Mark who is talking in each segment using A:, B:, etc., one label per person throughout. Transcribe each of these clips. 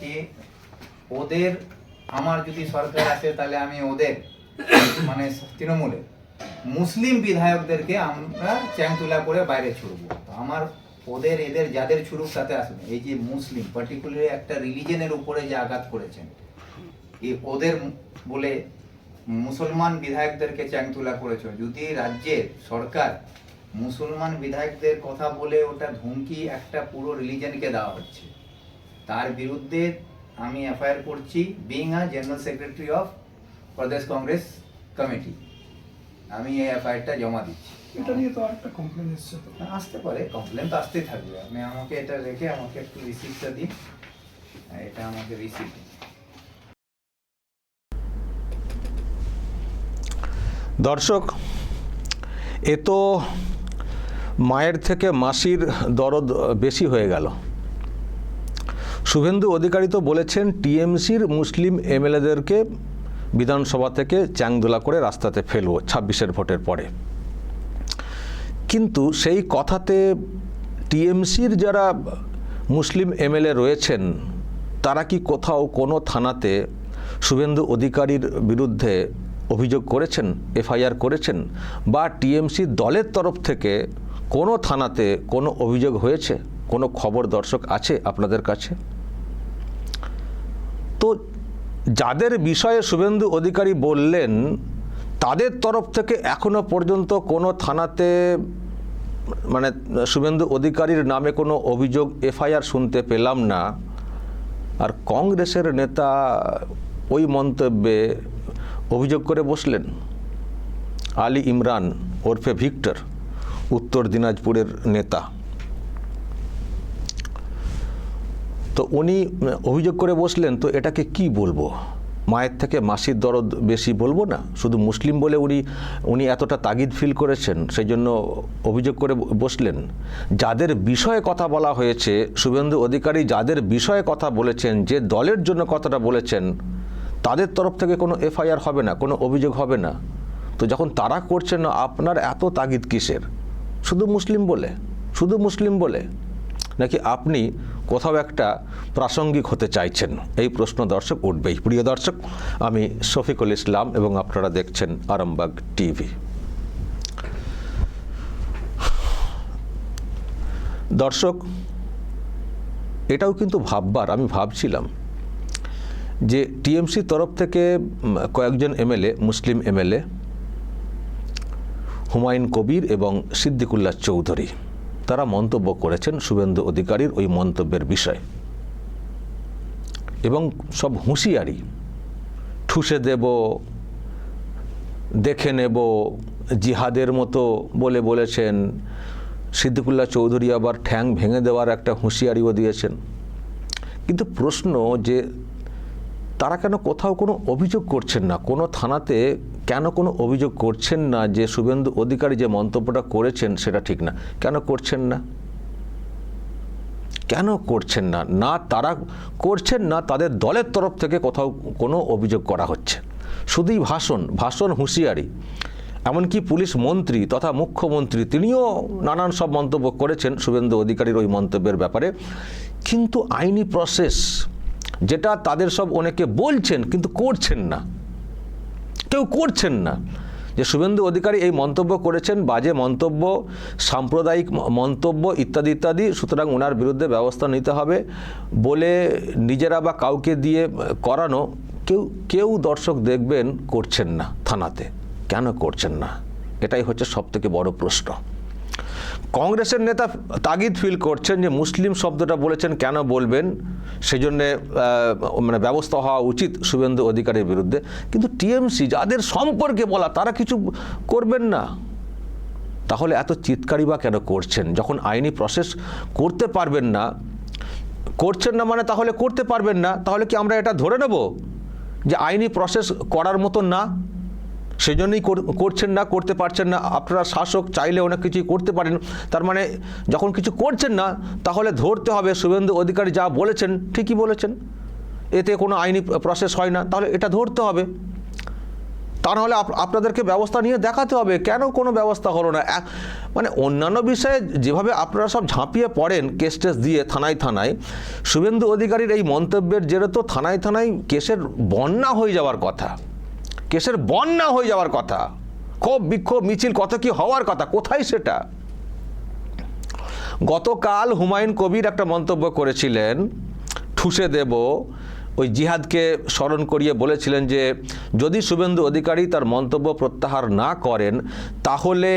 A: কি? ওদের, আমার যদি সরকার আসে, তাহলে আমি ওদের মানে তৃণমূলে। মুসলিম বিধায়কদেরকে আমরা চ্যাংতুলা করে বাইরে ছুড়বো। আমার ওদের, এদের যাদের ছুড়ুক সাথে আসবে এই যে মুসলিম পার্টিকুলারলি একটা রিলিজনের উপরে যে আঘাত করেছেন এই ওদের বলে মুসলমান বিধায়কদেরকে চ্যাংতুলা করেছে। যদি রাজ্যের সরকার মুসলমান বিধায়কদের কথা বলে ওটা ধমকি একটা পুরো রিলিজনকে দেওয়া হচ্ছে তার বিরুদ্ধে আমি এফআইআর করছি being a general secretary of Pradesh Congress committee. আমি এই এফআইআরটা জমা দিচ্ছি।
B: এটা নিয়ে তো আরেকটা কমপ্লেন এসছে তো।
A: আসতে পারে কমপ্লেন তো আসতেই থাকবে। আপনি আমাকে এটা রেখে আমাকে একটু রিসিপ্টটা দিন। এটা আমাকে রিসিপ্ট
C: দর্শক এ তো মায়ের থেকে মাসির দরদ বেশি হয়ে গেল। শুভেন্দু অধিকারী তো বলেছেন, টিএমসির মুসলিম এমএলএদেরকে বিধানসভা থেকে চ্যাংদোলা করে রাস্তাতে ফেলব ছাব্বিশের ভোটের পরে। কিন্তু সেই কথাতে টিএমসির যারা মুসলিম এমএলএ রয়েছেন, তারা কি কোথাও কোনো থানাতে শুভেন্দু অধিকারীর বিরুদ্ধে অভিযোগ করেছেন, এফআইআর করেছেন, বা টিএমসি দলের তরফ থেকে কোনো থানাতে কোনো অভিযোগ হয়েছে, কোনো খবর দর্শক আছে আপনাদের কাছে? তো যাদের বিষয়ে শুভেন্দু অধিকারী বললেন, তাদের তরফ থেকে এখনও পর্যন্ত কোনো থানাতে মানে শুভেন্দু অধিকারীর নামে কোনো অভিযোগ এফআইআর শুনতে পেলাম না। আর কংগ্রেসের নেতা ওই মন্তব্যে অভিযোগ করে বসলেন, আলী ইমরান ওরফে ভিক্টর, উত্তর দিনাজপুরের নেতা। তো উনি অভিযোগ করে বসলেন, তো এটাকে কি বলব? মায়ের থেকে মাসির দরদ বেশি বলব না? শুধু মুসলিম বলে উনি উনি এতটা তাগিদ ফিল করেছেন সেই জন্য অভিযোগ করে বসলেন। যাদের বিষয়ে কথা বলা হয়েছে, শুভেন্দু অধিকারী যাদের বিষয়ে কথা বলেছেন, যে দলের জন্য কথাটা বলেছেন, তাদের তরফ থেকে কোনো এফআইআর হবে না, কোনো অভিযোগ হবে না। তো যখন তারা করছেন না আপনার এত তাগিদ কিসের? শুধু মুসলিম বলে? শুধু মুসলিম বলে? নাকি আপনি কোথাও একটা প্রাসঙ্গিক হতে চাইছেন? এই প্রশ্ন দর্শক উঠবেই। প্রিয় দর্শক, আমি শফিকুল ইসলাম এবং আপনারা দেখছেন আরামবাগ টিভি। দর্শক, এটাও কিন্তু ভাববার, আমি ভাবছিলাম যে টিএমসি তরফ থেকে কয়েকজন এমএলএ, মুসলিম এমএলএ, হুমায়ুন কবির এবং সিদ্দিকুল্লাহ চৌধুরী তারা মন্তব্য করেছেন শুভেন্দু অধিকারীর ওই মন্তব্যের বিষয়ে। এবং সব হুঁশিয়ারি, ঠুসে দেব, দেখে নেব, জিহাদের মতো বলে বলেছেন, সিদ্দিকুল্লাহ চৌধুরী আবার ঠ্যাং ভেঙে দেওয়ার একটা হুঁশিয়ারিও দিয়েছেন। কিন্তু প্রশ্ন যে তারা কেন কোথাও কোনো অভিযোগ করছেন না? কোনো থানাতে কেন কোনো অভিযোগ করছেন না যে শুভেন্দু অধিকারী যে মন্তব্যটা করেছেন সেটা ঠিক না? কেন করছেন না? কেন করছেন না? না তারা করছেন না, তাদের দলের তরফ থেকে কোথাও কোনো অভিযোগ করা হচ্ছে। শুধুই ভাষণ ভাষণ হুঁশিয়ারি, এমনকি পুলিশ মন্ত্রী তথা মুখ্যমন্ত্রী তিনিও নানান সব মন্তব্য করেছেন শুভেন্দু অধিকারীর ওই মন্তব্যের ব্যাপারে। কিন্তু আইনি প্রসেস যেটা তাদের সব অনেকে বলছেন কিন্তু করছেন না। কেউ করছেন না। যে শুভেন্দু অধিকারী এই মন্তব্য করেছেন, বাজে মন্তব্য, সাম্প্রদায়িক মন্তব্য, ইত্যাদি ইত্যাদি, সুতরাং ওনার বিরুদ্ধে ব্যবস্থা নিতে হবে বলে নিজেরা বা কাউকে দিয়ে করানো কেউ কেউ দর্শক দেখবেন করছেন না থানাতে। কেন করছেন না? এটাই হচ্ছে সবথেকে বড় প্রশ্ন। কংগ্রেসের নেতা তাগিদ ফিল করছেন যে মুসলিম শব্দটা বলেছেন, কেন বলবেন? সেই জন্যে মানে ব্যবস্থা হওয়া উচিত শুভেন্দু অধিকারীর বিরুদ্ধে। কিন্তু টিএমসি যাদের সম্পর্কে বলা, তারা কিছু করবেন না। তাহলে এত চিৎকারি বা কেন করছেন? যখন আইনি প্রসেস করতে পারবেন না, করছেন না মানে তাহলে করতে পারবেন না, তাহলে কি আমরা এটা ধরে নেব যে আইনি প্রসেস করার মতো না? সেই জন্যই কর- করছেন না, করতে পারছেন না। আপনারা শাসক চাইলে অনেক কিছুই করতে পারেন। তার মানে যখন কিছু করছেন না, তাহলে ধরতে হবে। শুভেন্দু অধিকারী যা বলেছেন, ঠিকই বলেছেন। এতে কোনো আইনি প্রসেস হয় না। তাহলে এটা ধরতে হবে। তা নাহলে আপ- আপনাদেরকে ব্যবস্থা নিয়ে দেখাতে হবে। কেন কোনো ব্যবস্থা হলো না? মানে অন্যান্য বিষয়ে যেভাবে আপনারা সব ঝাঁপিয়ে পড়েন কেস টেস দিয়ে থানায় থানায়, শুভেন্দু অধিকারীর এই মন্তব্যের জেরে তো থানায় থানায় কেসের বন্যা হয়ে যাওয়ার কথা। কেসের বন্যা হয়ে যাওয়ার কথা। ক্ষোভ, বিক্ষোভ, মিছিল, কত কি হওয়ার কথা, কোথায় সেটা? গতকাল হুমায়ুন কবির একটা মন্তব্য করেছিলেন, ঠুসে দেব, ওই জিহাদকে স্মরণ করিয়ে বলেছিলেন যে, যদি শুভেন্দু অধিকারী তার মন্তব্য প্রত্যাহার না করেন, তাহলে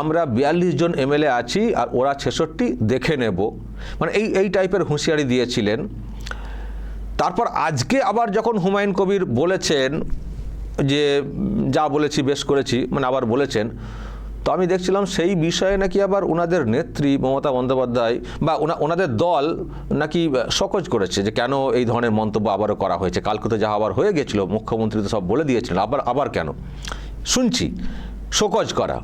C: আমরা বিয়াল্লিশ জন এমএলএ আছি আর ওরা ছেষট্টি দেখে নেব। মানে এই এই টাইপের হুঁশিয়ারি দিয়েছিলেন। তারপর আজকে আবার যখন হুমায়ুন কবির বলেছেন যে যা বলেছি, বেশ করেছি মানে আবার বলেছেন। তো আমি দেখছিলাম সেই বিষয়ে নাকি আবার ওনাদের নেত্রী মমতা বন্দ্যোপাধ্যায় বা ওনা ওনাদের দল নাকি সকোজ করেছে যে কেন এই ধরনের মন্তব্য আবারও করা হয়েছে। কালকে তো যা আবার হয়ে গেছিল, মুখ্যমন্ত্রী তো সব বলে দিয়েছিলেন, আবার আবার কেন? শুনছি, শোকজ করা।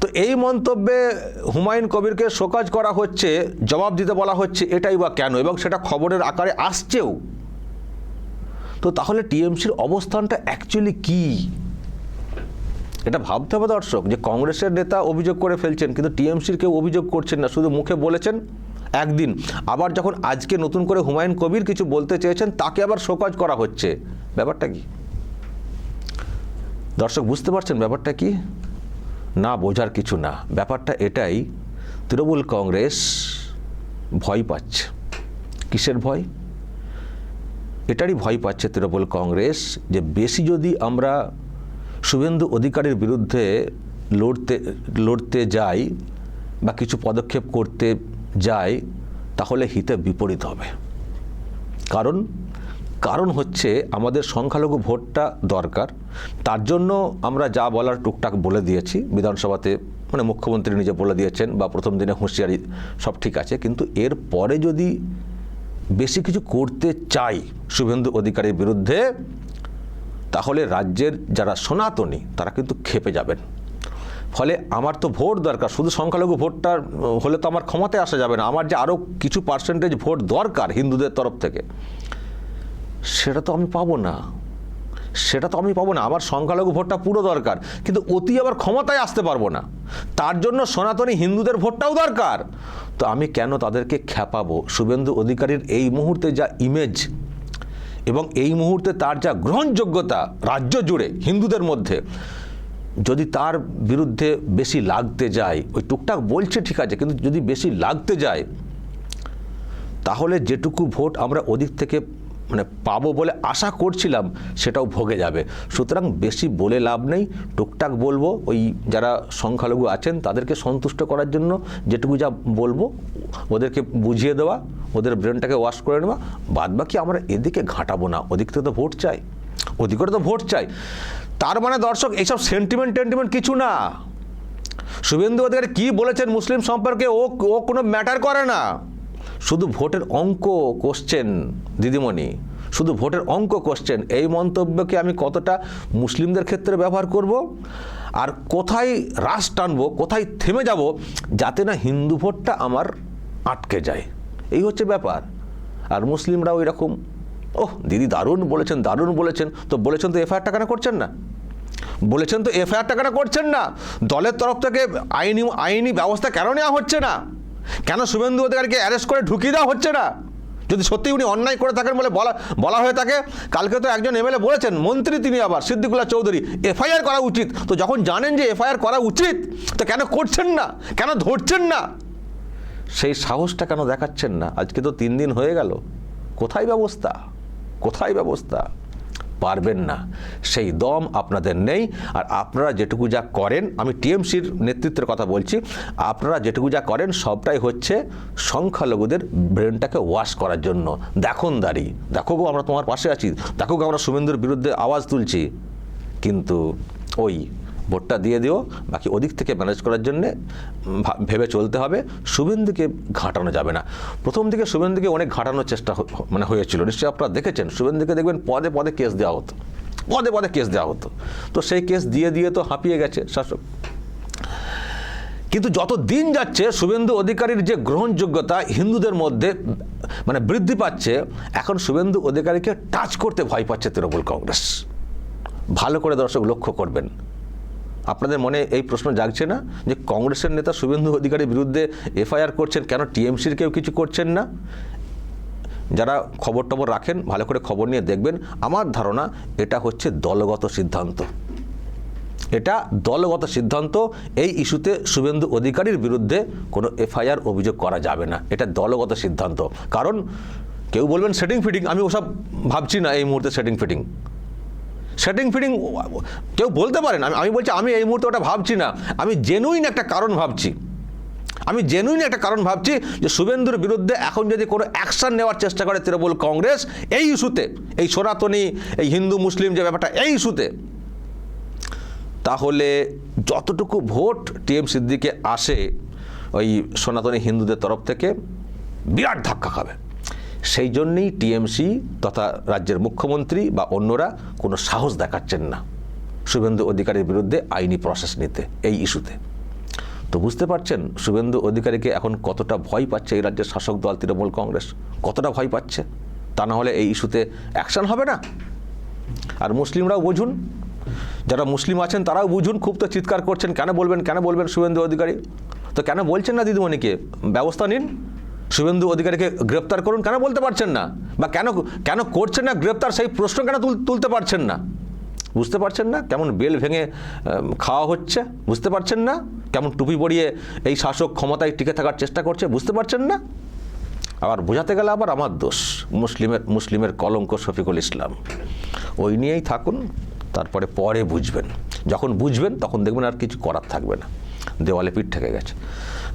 C: তো এই মন্তব্যে হুমায়ুন কবিরকে শোকাজ করা হচ্ছে, জবাব দিতে বলা হচ্ছে এটাই বা কেন? এবং সেটা খবরের আকারে আসছেও। তো তাহলে টিএমসির অবস্থানটা অ্যাকচুয়ালি কি? এটা ভাবতে হবে দর্শক যে কংগ্রেসের নেতা অভিযোগ করে ফেলছেন, কিন্তু টিএমসির কেউ অভিযোগ করছেন না, শুধু মুখে বলেছেন একদিন। আবার যখন আজকে নতুন করে হুমায়ুন কবির কিছু বলতে চেয়েছেন, তাকে আবার শোকাজ করা হচ্ছে। ব্যাপারটা কি? দর্শক, বুঝতে পারছেন ব্যাপারটা কি? না, বোঝার কিছু না। ব্যাপারটা এটাই, তৃণমূল কংগ্রেস ভয় পাচ্ছে। কিসের ভয়? এটারই ভয় পাচ্ছে তৃণমূল কংগ্রেস যে বেশি যদি আমরা শুভেন্দু অধিকারীর বিরুদ্ধে লড়তে লড়তে যাই বা কিছু পদক্ষেপ করতে যাই, তাহলে হিতে বিপরীত হবে। কারণ কারণ হচ্ছে আমাদের সংখ্যালঘু ভোটটা দরকার। তার জন্য আমরা যা বলার টুকটাক বলে দিয়েছি, বিধানসভাতে মানে মুখ্যমন্ত্রী নিজে বলে দিয়েছেন বা প্রথম দিনে হুঁশিয়ারি সব ঠিক আছে, কিন্তু এর পরে যদি বেশি কিছু করতে চাই শুভেন্দু অধিকারীর বিরুদ্ধে, তাহলে রাজ্যের যারা সনাতনী, তারা কিন্তু খেপে যাবেন। ফলে আমার তো ভোট দরকার, শুধু সংখ্যালঘু ভোটটা হলে তো আমার ক্ষমতায় আসা যাবে না, আমার যে আরও কিছু পার্সেন্টেজ ভোট দরকার হিন্দুদের তরফ থেকে, সেটা তো আমি পাবো না। সেটা তো আমি পাবো না। আমার সংখ্যালঘু ভোটটা পুরো দরকার। কিন্তু অতি আবার ক্ষমতায় আসতে পারব না। তার জন্য সনাতনী হিন্দুদের ভোটটাও দরকার। তো আমি কেন তাদেরকে খ্যাপাবো? শুভেন্দু অধিকারীর এই মুহূর্তে যা ইমেজ এবং এই মুহূর্তে তার যা গ্রহণযোগ্যতা রাজ্য জুড়ে হিন্দুদের মধ্যে, যদি তার বিরুদ্ধে বেশি লাগতে যায়, ওই টুকটাক বলছে ঠিক আছে, কিন্তু যদি বেশি লাগতে যায়, তাহলে যেটুকু ভোট আমরা ওদিক থেকে মানে পাবো বলে আশা করছিলাম সেটাও ভোগে যাবে। সুতরাং বেশি বলে লাভ নেই। টুকটাক বলব, ওই যারা সংখ্যালঘু আছেন তাদেরকে সন্তুষ্ট করার জন্য যেটুকু যা বলব, ওদেরকে বুঝিয়ে দেওয়া, ওদের ব্রেনটাকে ওয়াশ করে নেওয়া বাদ বাকি আমরা এদিকে ঘাটাবো না। ওদিক থেকে তো ভোট চাই। ওদিকে তো ভোট চাই। তার মানে দর্শক, এইসব সেন্টিমেন্ট টেন্টিমেন্ট কিছু না। শুভেন্দু অধিকারী কী বলেছেন মুসলিম সম্পর্কে ও ও কোনো ম্যাটার করে না। শুধু ভোটের অঙ্ক কোশ্চেন দিদিমণি, শুধু ভোটের অঙ্ক কোশ্চেন এই মন্তব্যকে আমি কতটা মুসলিমদের ক্ষেত্রে ব্যবহার করব? আর কোথায় রাশ টানব, কোথায় থেমে যাব যাতে না হিন্দু ভোটটা আমার আটকে যায়? এই হচ্ছে ব্যাপার। আর মুসলিমরাও এরকম, ওহ, দিদি দারুণ বলেছেন দারুণ বলেছেন। তো বলেছেন তো এফআইআরটা কেন করছেন না? বলেছেন তো এফআইআরটা কেন করছেন না? দলের তরফ থেকে আইনি আইনি ব্যবস্থা কেন নেওয়া হচ্ছে না? কেন শুভেন্দু অধিকারীকে অ্যারেস্ট করে ঢুকিয়ে দেওয়া হচ্ছে না? যদি সত্যি উনি অন্যায় করে থাকেন বলে বলা বলা হয়ে থাকে, কালকে তো একজন এমএলএ বলেছেন, মন্ত্রী তিনি আবার, সিদ্দিকুল্লাহ চৌধুরী, এফআইআর করা উচিত। তো যখন জানেন যে এফআইআর করা উচিত, তো কেন করছেন না? কেন ধরছেন না? সেই সাহসটা কেন দেখাচ্ছেন না? আজকে তো তিন দিন হয়ে গেল। কোথায় ব্যবস্থা? কোথায় ব্যবস্থা? পারবেন না। সেই দম আপনাদের নেই। আর আপনারা যেটুকু যা করেন, আমি টিএমসির নেতৃত্বের কথা বলছি, আপনারা যেটুকু যা করেন, সবটাই হচ্ছে সংখ্যালঘুদের ব্রেনটাকে ওয়াশ করার জন্য। দেখুন দাঁড়ি। দেখো গো, আমরা তোমার পাশে আছি। দেখো গো, আমরা শুভেন্দুর বিরুদ্ধে আওয়াজ তুলছি। কিন্তু ওই ভোটটা দিয়ে দিও, বাকি ওদিক থেকে ম্যানেজ করার জন্যে ভেবে চলতে হবে, শুভেন্দুকে ঘাটানো যাবে না। প্রথম দিকে শুভেন্দুকে অনেক ঘাটানোর চেষ্টা মানে হয়েছিল। নিশ্চয়ই আপনারা দেখেছেন, শুভেন্দুকে দেখবেন পদে পদে কেস দেওয়া হতো। পদে পদে কেস দেওয়া হতো। তো সেই কেস দিয়ে দিয়ে তো হাঁপিয়ে গেছে শাসক। কিন্তু যত দিন যাচ্ছে, শুভেন্দু অধিকারীর যে গ্রহণযোগ্যতা হিন্দুদের মধ্যে মানে বৃদ্ধি পাচ্ছে, এখন শুভেন্দু অধিকারীকে টাচ করতে ভয় পাচ্ছে তৃণমূল কংগ্রেস। ভালো করে দর্শক লক্ষ্য করবেন। আপনাদের মনে এই প্রশ্ন জাগছে না? যে কংগ্রেসের নেতা শুভেন্দু অধিকারীর বিরুদ্ধে এফআইআর করছেন কেন? টিএমসির কেউ কিছু করছেন না? যারা খবর টবর রাখেন, ভালো করে খবর নিয়ে দেখবেন। আমার ধারণা এটা হচ্ছে দলগত সিদ্ধান্ত। এটা দলগত সিদ্ধান্ত। এই ইস্যুতে শুভেন্দু অধিকারীর বিরুদ্ধে কোনো এফআইআর অভিযোগ করা যাবে না। এটা দলগত সিদ্ধান্ত। কারণ কেউ বলবেন সেটিং ফিটিং আমি ওসব ভাবছি না এই মুহূর্তে সেটিং ফিটিং সেটিং ফিটিং কেউ বলতে পারেন আমি আমি বলছি, আমি এই মুহূর্তে ওটা ভাবছি না। আমি জেনুইন একটা কারণ ভাবছি। আমি জেনুইন একটা কারণ ভাবছি যে শুভেন্দুর বিরুদ্ধে এখন যদি কোনো অ্যাকশন নেওয়ার চেষ্টা করে তৃণমূল কংগ্রেস, এই ইস্যুতে, এই সনাতনী, এই হিন্দু, মুসলিম যে ব্যাপারটা, এই ইস্যুতে, তাহলে যতটুকু ভোট টিএম সিদ্দিকে আসে ওই সনাতনী হিন্দুদের তরফ থেকে, বিরাট ধাক্কা খাবে। সেই জন্যেই টিএমসি তথা রাজ্যের মুখ্যমন্ত্রী বা অন্যরা কোনো সাহস দেখাচ্ছেন না শুভেন্দু অধিকারীর বিরুদ্ধে আইনি প্রসেস নিতে এই ইস্যুতে। তো বুঝতে পারছেন শুভেন্দু অধিকারীকে এখন কতটা ভয় পাচ্ছে এই রাজ্যের শাসক দল, তৃণমূল কংগ্রেস? কতটা ভয় পাচ্ছে? তা না হলে এই ইস্যুতে অ্যাকশন হবে না? আর মুসলিমরাও বুঝুন। যারা মুসলিম আছেন তারাও বুঝুন, খুব তো চিৎকার করছেন, কেন বলবেন কেন বলবেন শুভেন্দু অধিকারী? তো কেন বলছেন না দিদিমণিকে? ব্যবস্থা নিন। শুভেন্দু অধিকারীকে গ্রেপ্তার করুন, কেন বলতে পারছেন না? বা কেন কেন করছেন না গ্রেপ্তার? সেই প্রশ্ন কেন তুল- তুলতে পারছেন না? বুঝতে পারছেন না? কেমন বেল ভেঙে খাওয়া হচ্ছে? বুঝতে পারছেন না? কেমন টুপি পরিয়ে এই শাসক ক্ষমতায় টিকে থাকার চেষ্টা করছে? বুঝতে পারছেন না? আবার বোঝাতে গেলে আবার আমার দোষ, মুসলিমের মুসলিমের কলঙ্ক শফিকুল ইসলাম। ওই নিয়েই থাকুন, তারপরে পরে বুঝবেন। যখন বুঝবেন, তখন দেখবেন আর কিছু করার থাকবে না। দেওয়ালে পিঠ ঠেকে গেছে।